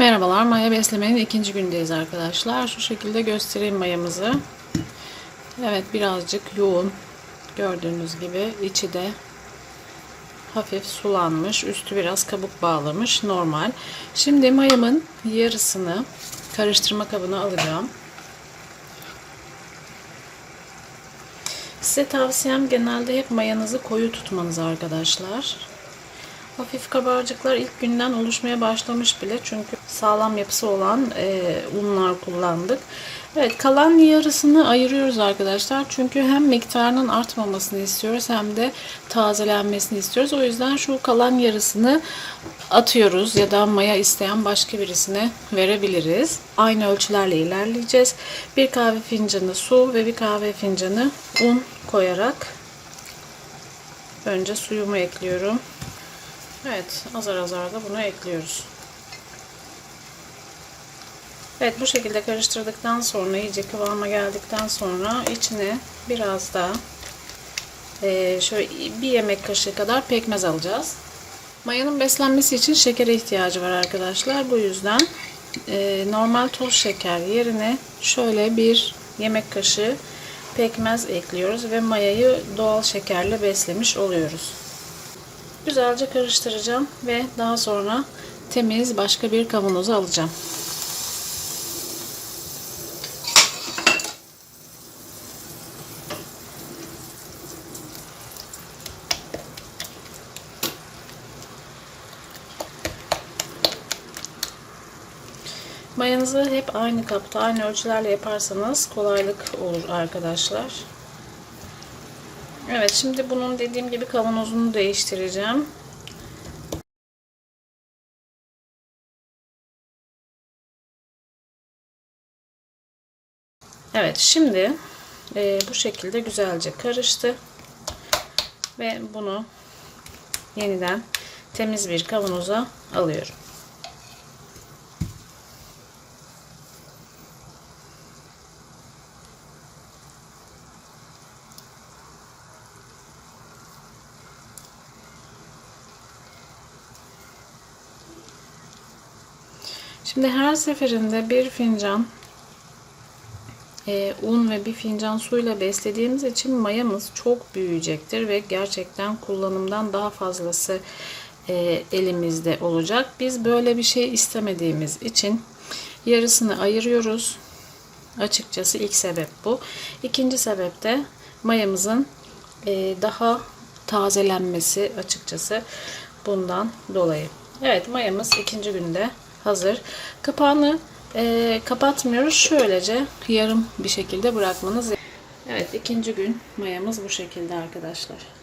Merhabalar, maya beslemenin ikinci gündeyiz arkadaşlar. Şu şekilde göstereyim mayamızı. Evet, birazcık yoğun. Gördüğünüz gibi içi de hafif sulanmış. Üstü biraz kabuk bağlamış. Normal. Şimdi mayamın yarısını karıştırma kabına alacağım. Size tavsiyem genelde hep mayanızı koyu tutmanız arkadaşlar. Hafif kabarcıklar ilk günden oluşmaya başlamış bile çünkü sağlam yapısı olan e, unlar kullandık. Evet kalan yarısını ayırıyoruz arkadaşlar çünkü hem miktarının artmamasını istiyoruz hem de tazelenmesini istiyoruz. O yüzden şu kalan yarısını atıyoruz ya da maya isteyen başka birisine verebiliriz. Aynı ölçülerle ilerleyeceğiz. Bir kahve fincanı su ve bir kahve fincanı un koyarak önce suyumu ekliyorum. Evet, azar azar da bunu ekliyoruz. Evet, bu şekilde karıştırdıktan sonra, iyice kıvama geldikten sonra içine biraz da e, şöyle bir yemek kaşığı kadar pekmez alacağız. Mayanın beslenmesi için şekere ihtiyacı var arkadaşlar. Bu yüzden e, normal toz şeker yerine şöyle bir yemek kaşığı pekmez ekliyoruz ve mayayı doğal şekerle beslemiş oluyoruz. Güzelce karıştıracağım ve daha sonra temiz başka bir kavanoza alacağım. Mayanızı hep aynı kapta, aynı ölçülerle yaparsanız kolaylık olur arkadaşlar. Evet şimdi bunun dediğim gibi kavanozunu değiştireceğim. Evet şimdi e, bu şekilde güzelce karıştı. Ve bunu yeniden temiz bir kavanoza alıyorum. Şimdi her seferinde bir fincan e, un ve bir fincan suyla beslediğimiz için mayamız çok büyüyecektir ve gerçekten kullanımdan daha fazlası e, elimizde olacak. Biz böyle bir şey istemediğimiz için yarısını ayırıyoruz. Açıkçası ilk sebep bu. İkinci sebep de mayamızın e, daha tazelenmesi açıkçası bundan dolayı. Evet mayamız ikinci günde hazır. Kapağını e, kapatmıyoruz. Şöylece yarım bir şekilde bırakmanız. Evet ikinci gün mayamız bu şekilde arkadaşlar.